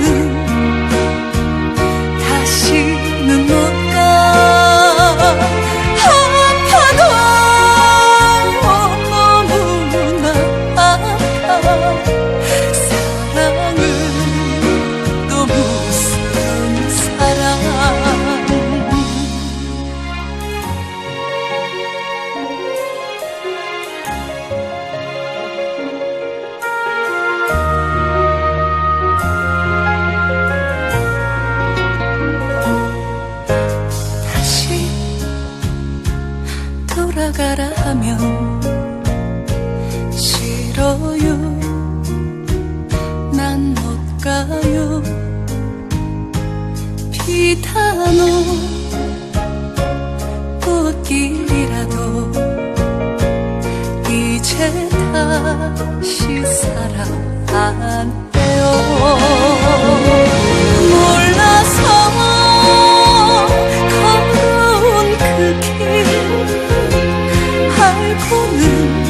嗯 돌아가라 하면 싫어요. 난 못 가요. 비단오 꽃길이라도 이제 다시 사랑 안 해요 苦能